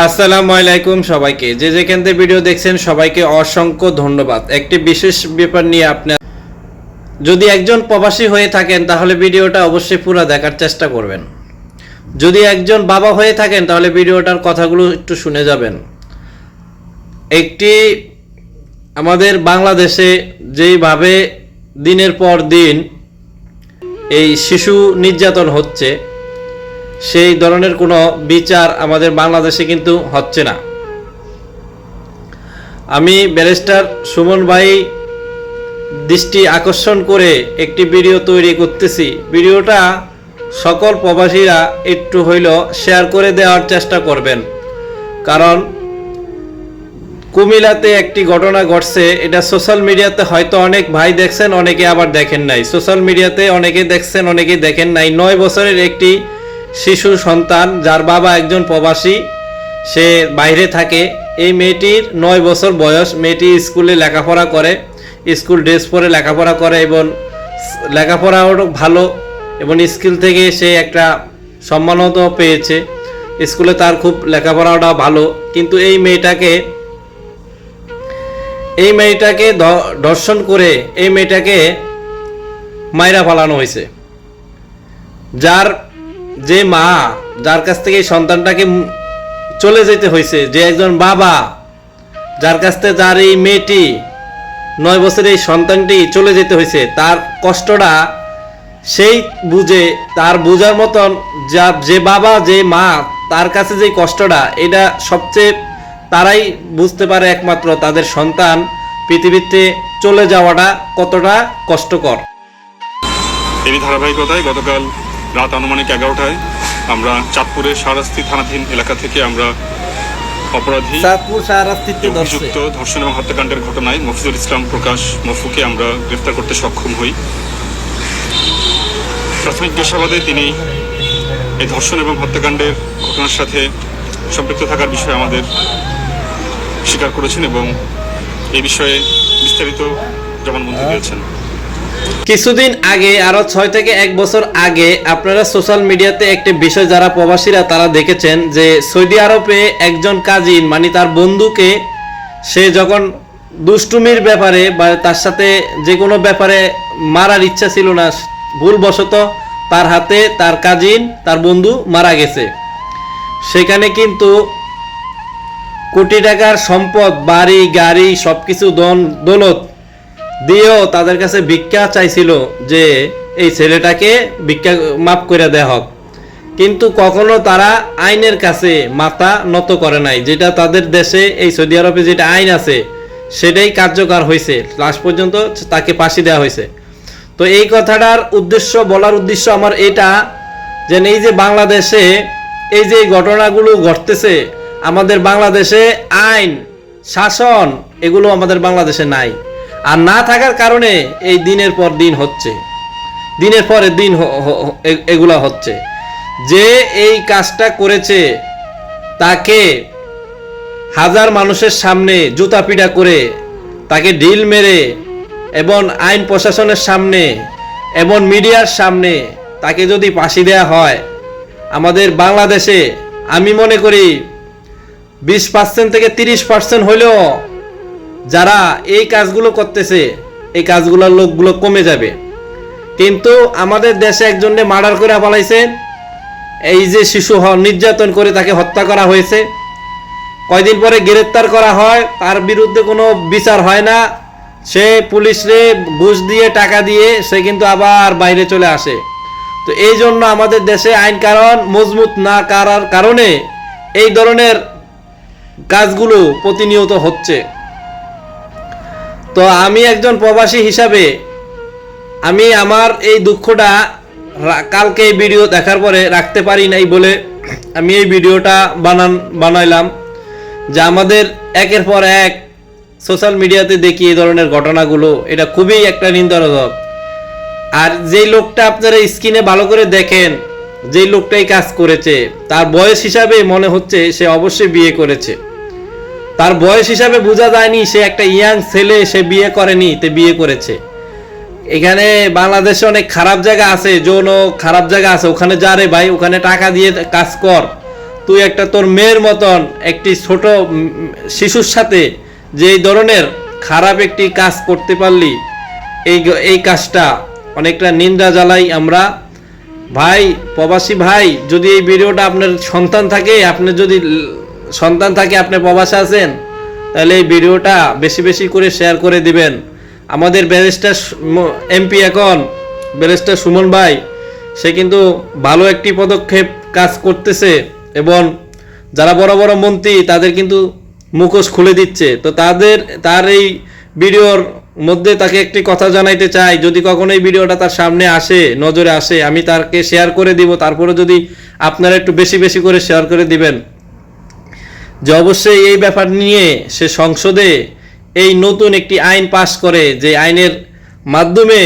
আসসালামু আলাইকুম সবাইকে। যে যেখান থেকে ভিডিও দেখছেন, সবাইকে অসংখ্য ধন্যবাদ। একটি বিশেষ ব্যাপার নিয়ে আপনার যদি একজন প্রবাসী হয়ে থাকেন, তাহলে ভিডিওটা অবশ্যই পুরো দেখার চেষ্টা করবেন। যদি একজন বাবা হয়ে থাকেন, তাহলে ভিডিওটার কথাগুলো একটু শুনে যাবেন। একটি আমাদের বাংলাদেশে যেইভাবে দিনের পর দিন এই শিশু নির্যাতন হচ্ছে সেই ধরনের কোনো বিচার আমাদের বাংলাদেশে কিন্তু হচ্ছে না। আমি ব্যারিস্টার সুমন ভাই দৃষ্টি আকর্ষণ করে একটি ভিডিও তৈরি করতেছি। ভিডিওটা সকল প্রবাসীরা একটু হইল শেয়ার করে দেওয়ার চেষ্টা করবেন। কারণ কুমিল্লাতে একটি ঘটনা ঘটছে, এটা সোশ্যাল মিডিয়াতে হয়তো অনেক ভাই দেখছেন, অনেকে আবার দেখেন নাই। সোশ্যাল মিডিয়াতে অনেকে দেখছেন, অনেকে দেখেন নাই। নয় বছরের একটি শিশু সন্তান যার বাবা একজন প্রবাসী, সে বাইরে থাকে। এই মেয়েটির নয় বছর বয়স। মেয়েটি স্কুলে লেখাপড়া করে, স্কুল ড্রেস পরে লেখাপড়া করে এবং লেখাপড়াও ভালো এবং স্কুল থেকে সে একটা সম্মানও তো পেয়েছে। স্কুলে তার খুব লেখাপড়াটা ভালো। কিন্তু এই মেয়েটাকে এই মেয়েটাকে ধর্ষণ করে এই মেয়েটাকে মাইরা ফালানো হয়েছে। যার যে মা, যার কাছ থেকে এই সন্তানটাকে চলে যেতে হয়েছে, যে একজন বাবা, যার কাছ থেকে যার এই মেয়েটি নয় বছরের এই সন্তানটি চলে যেতে হয়েছে, তার কষ্টটা সেই বুঝে, তার বোঝার মতন যা, যে বাবা, যে মা, তার কাছে যে কষ্টটা, এটা সবচেয়ে তারাই বুঝতে পারে একমাত্র তাদের সন্তান পৃথিবীতে চলে যাওয়াটা কতটা কষ্টকর। এরই ধারাবাহিকতায় গতকাল রাত আনুমানিক এগারোটায় আমরা চাঁদপুরের সারাস্তি থানাধীন এলাকা থেকে আমরা অপরাধী অভিযুক্ত ধর্ষণ এবং হত্যাকাণ্ডের ঘটনায় মফিজুল ইসলাম প্রকাশ মফুকে আমরা গ্রেফতার করতে সক্ষম হই। প্রাথমিক জিজ্ঞাসাবাদে তিনি এই ধর্ষণ এবং হত্যাকাণ্ডের ঘটনার সাথে সম্পৃক্ত থাকার বিষয়ে আমাদের স্বীকার করেছেন এবং এই বিষয়ে বিস্তারিত জবানবন্দি দিয়েছেন। কিছুদিন আগে, আরও ছয় থেকে এক বছর আগে, আপনারা সোশ্যাল মিডিয়াতে একটি বিষয় যারা প্রবাসীরা তারা দেখেছেন যে সৌদি আরবে একজন কাজিন মানে তার বন্ধুকে সে যখন দুষ্টুমির ব্যাপারে বা তার সাথে যে কোনো ব্যাপারে মারার ইচ্ছা ছিল না, ভুলবশত তার হাতে তার কাজিন, তার বন্ধু মারা গেছে। সেখানে কিন্তু কোটি টাকার সম্পদ, বাড়ি, গাড়ি, সবকিছু দন, দৌলত দিয়েও তাদের কাছে ভিক্ষা চাইছিল যে এই ছেলেটাকে ভিক্ষা মাফ করে দেওয়া হোক। কিন্তু কখনো তারা আইনের কাছে মাথা নত করে নাই, যেটা তাদের দেশে, এই সৌদি আরবে যেটা আইন আছে, সেটাই কার্যকর হয়েছে। লাস্ট পর্যন্ত তাকে ফাঁসি দেওয়া হয়েছে। তো এই কথাটার উদ্দেশ্য, বলার উদ্দেশ্য আমার এটা যে এই যে বাংলাদেশে এই যে ঘটনাগুলো ঘটতেছে, আমাদের বাংলাদেশে আইন, শাসন, এগুলো আমাদের বাংলাদেশে নাই। আর না থাকার কারণে এই দিনের পর দিন হচ্ছে। দিনের পরে দিন এগুলা হচ্ছে। যে এই কাজটা করেছে, তাকে হাজার মানুষের সামনে জুতা পিটা করে, তাকে ঢিল মেরে এবং আইন প্রশাসনের সামনে এবং মিডিয়ার সামনে তাকে যদি ফাঁসি দেওয়া হয়, আমাদের বাংলাদেশে আমি মনে করি বিশ পার্সেন্ট থেকে তিরিশ পার্সেন্ট হলেও যারা এই কাজগুলো করতেছে, এই কাজগুলোর লোকগুলো কমে যাবে। কিন্তু আমাদের দেশে একজনকে মার্ডার করে পালাইছে এই যে শিশু নির্যাতন করে তাকে হত্যা করা হয়েছে। কয়দিন পরে গ্রেপ্তার করা হয়, তার বিরুদ্ধে কোনো বিচার হয় না। সে পুলিশরে ঘুষ দিয়ে, টাকা দিয়ে, সে কিন্তু আবার বাইরে চলে আসে। তো এই জন্য আমাদের দেশে আইন কারণ মজবুত না করার কারণে এই ধরনের কাজগুলো প্রতিনিয়ত হচ্ছে। তো আমি একজন প্রবাসী হিসাবে আমি আমার এই দুঃখটা কালকে এই ভিডিও দেখার পরে রাখতে পারি নাই বলে আমি এই ভিডিওটা বানান, বানাইলাম, যে আমাদের একের পর এক সোশ্যাল মিডিয়াতে দেখি এই ধরনের ঘটনাগুলো। এটা খুবই একটা নিন্দাজনক আর যেই লোকটা আপনারা স্ক্রিনে ভালো করে দেখেন, যেই লোকটাই কাজ করেছে, তার বয়স হিসাবে মনে হচ্ছে সে অবশ্যই বিয়ে করেছে। তার বয়স হিসাবে বোঝা যায়নি, সে একটা ইয়াং ছেলে, সে বিয়ে করেনি, তে বিয়ে করেছে। এখানে বাংলাদেশে অনেক খারাপ জায়গা আছে, যৌন খারাপ জায়গা আছে। ওখানে যা রে ভাই, ওখানে টাকা দিয়ে কাজ কর। তুই একটা তোর মেয়ের মতন, একটি ছোট শিশুর সাথে যে ধরনের খারাপ একটি কাজ করতে পারলি, এই এই কাজটা অনেকটা নিন্দা জ্বালাই আমরা। ভাই, প্রবাসী ভাই, যদি এই ভিডিওটা আপনার সন্তান থাকে আপনার যদি সন্তান থাকে, আপনি প্রবাসে আছেন, তাহলে এই ভিডিওটা বেশি বেশি করে শেয়ার করে দিবেন। আমাদের ব্যারিস্টার এমপি এখন ব্যারিস্টার সুমন ভাই, সে কিন্তু ভালো একটি পদক্ষেপ কাজ করতেছে এবং যারা বড় বড় মন্ত্রী, তাদের কিন্তু মুখোশ খুলে দিচ্ছে। তো তাদের, তার এই ভিডিওর মধ্যে তাকে একটি কথা জানাইতে চাই, যদি কখনো এই ভিডিওটা তার সামনে আসে, নজরে আসে, আমি তাকে শেয়ার করে দিব, তারপরে যদি আপনারা একটু বেশি বেশি করে শেয়ার করে দিবেন। যে অবশ্যই এই ব্যাপার নিয়ে সে সংসদে এই নতুন একটি আইন পাশ করে, যে আইনের মাধ্যমে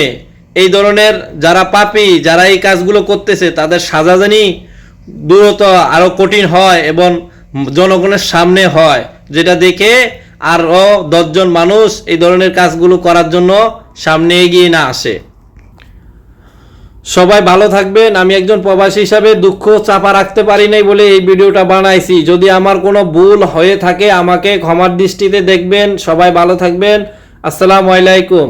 এই ধরনের যারা পাপি, যারা এই কাজগুলো করতেছে, তাদের সাজা জানি দূরত আরও কঠিন হয় এবং জনগণের সামনে হয়। যেটা দেখে আরও দশজন মানুষ এই ধরনের কাজগুলো করার জন্য সামনে এগিয়ে না আসে। সবাই ভালো থাকবেন। আমি একজন প্রবাসী হিসাবে দুঃখ চাপা রাখতে পারি নাই বলে এই ভিডিওটা বানাইছি। যদি আমার কোনো ভুল হয়ে থাকে, আমাকে ক্ষমার দৃষ্টিতে দেখবেন। সবাই ভালো থাকবেন। আসসালামু আলাইকুম।